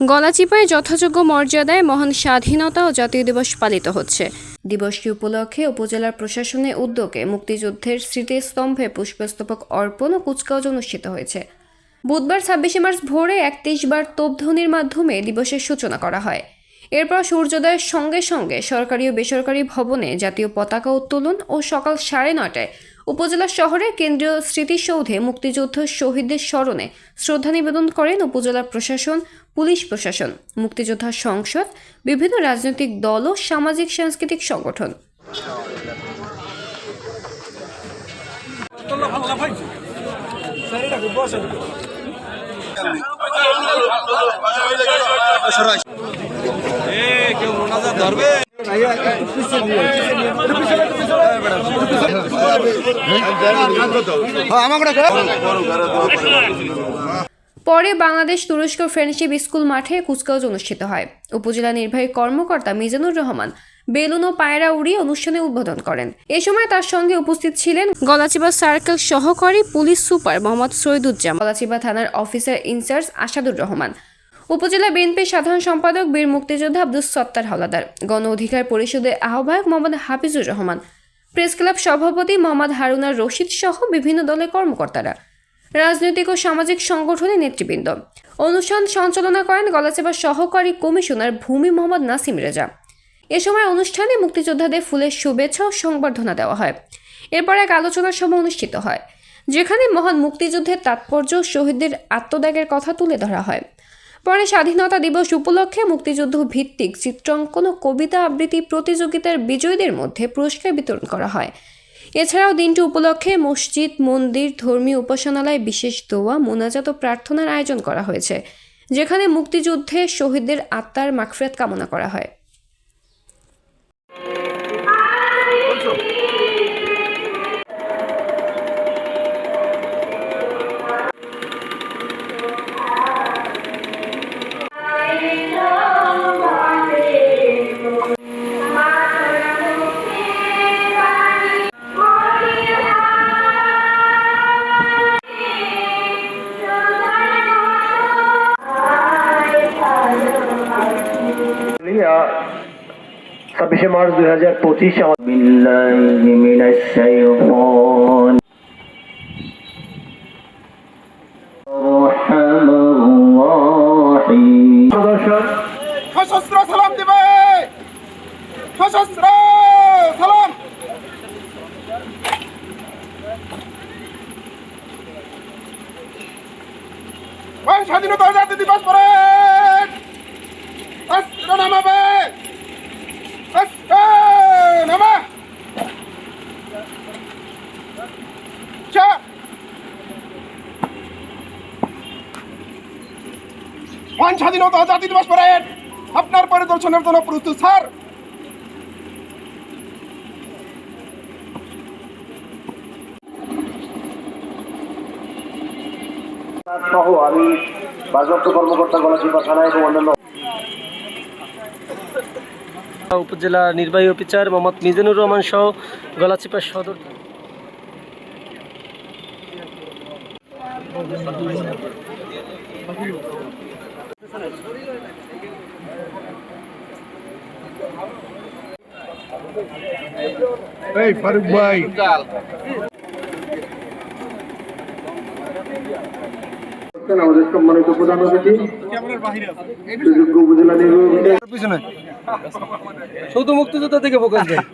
গলাচিপায় যথাযোগ্য মর্যাদায় মহান স্বাধীনতা ও জাতীয় দিবস পালিত হচ্ছে। দিবসটি উপলক্ষে উপজেলার প্রশাসনের উদ্যোগে মুক্তিযুদ্ধের স্মৃতিস্তম্ভে পুষ্পস্তবক অর্পণ ও কুচকাওয়াজ অনুষ্ঠিত হয়েছে। বুধবার ছাব্বিশে মার্চ ভোরে একত্রিশ বার তোপধ্বনির মাধ্যমে দিবসের সূচনা করা হয়। এরপর সূর্যোদয়ের সঙ্গে সঙ্গে সরকারি ও বেসরকারি ভবনে জাতীয় পতাকা উত্তোলন ও সকাল সাড়ে নয়টায় উপজেলা শহরে কেন্দ্রীয় স্মৃতিসৌধে মুক্তিযুদ্ধ শহীদদের স্মরণে শ্রদ্ধা নিবেদন করেন উপজেলা প্রশাসন, পুলিশ প্রশাসন, মুক্তিযোদ্ধা সংসদ, বিভিন্ন রাজনৈতিক দল ও সামাজিক সাংস্কৃতিক সংগঠন। পরে বাংলাদেশ তুরস্ক ফ্রেন্ডশিপ স্কুল মাঠে কুচকাওয়াজ অনুষ্ঠিত হয়। উপজেলা নির্বাহী কর্মকর্তা মিজানুর রহমান বেলুন ও পায়রা উড়িয়ে অনুষ্ঠানে উদ্বোধন করেন। এ সময় তার সঙ্গে উপস্থিত ছিলেন গলাচিবা সার্কেল সহকারী পুলিশ সুপার মোহাম্মদ সৈদুজ্জামান গলাচিবা থানার অফিসার ইনচার্জ আসাদুর রহমান। উপজেলা বিএনপির সাধারণ সম্পাদক বীর মুক্তিযোদ্ধা আব্দুস সত্তার হাওলাদার। গণ অধিকার পরিষদের আহ্বায়ক মোহাম্মদ হাফিজুর রহমান, প্রেস ক্লাব সভাপতি মোহাম্মদ হারুনার রশিদ সহ বিভিন্ন দলের কর্মকর্তারা, রাজনৈতিক ও সামাজিক সংগঠনের নেতৃবৃন্দ। অনুষ্ঠান সঞ্চালনা করেন গলাচেবা সহকারী কমিশনার ভূমি মোহাম্মদ নাসিম রেজা। এ সময় অনুষ্ঠানে মুক্তিযোদ্ধাদের ফুলের শুভেচ্ছা ও সংবর্ধনা দেওয়া হয়। এরপর এক আলোচনা সভা অনুষ্ঠিত হয়, যেখানে মহান মুক্তিযুদ্ধের তাৎপর্য শহীদদের আত্মত্যাগের কথা তুলে ধরা হয়। পরে স্বাধীনতা দিবস উপলক্ষে মুক্তিযুদ্ধ ভিত্তিক চিত্রাঙ্কন ও কবিতা আবৃত্তি প্রতিযোগিতার বিজয়ীদের মধ্যে পুরস্কার বিতরণ করা হয়। এছাড়াও দিনটি উপলক্ষে মসজিদ, মন্দির, ধর্মীয় উপাসনালয়, বিশেষ দোয়া, মোনাজাত ও প্রার্থনার আয়োজন করা হয়েছে, যেখানে মুক্তিযুদ্ধে শহীদদের আত্মার মাগফিরাত কামনা করা হয়। ছাব্বিশে মার্চ দুই হাজার পঁচিশ প্রদর্শন সশস্ত্র স্বাধীনতা দিবস পরে। নামাবে। ওয়ান স্বাধীনতা জাতি দিবস পরে আপনার পরিদর্শনের জন্য প্রস্তুত স্যার। সহ আমি ভারপ্রাপ্ত কর্মকর্তা গলাচিপা থানা এবং অন্যান্য উপজেলা নির্বাহী অফিসার মোহাম্মদ মিজানুর রহমান সহ গলাচিপা সদর এই ফারুক ভাই। আমাদের সম্মানিত প্রধান অতিথি সুযোগ্য উপজেলা নির্বাহী শুধু মুক্তিযোদ্ধা থেকে ফোকাস দেয়।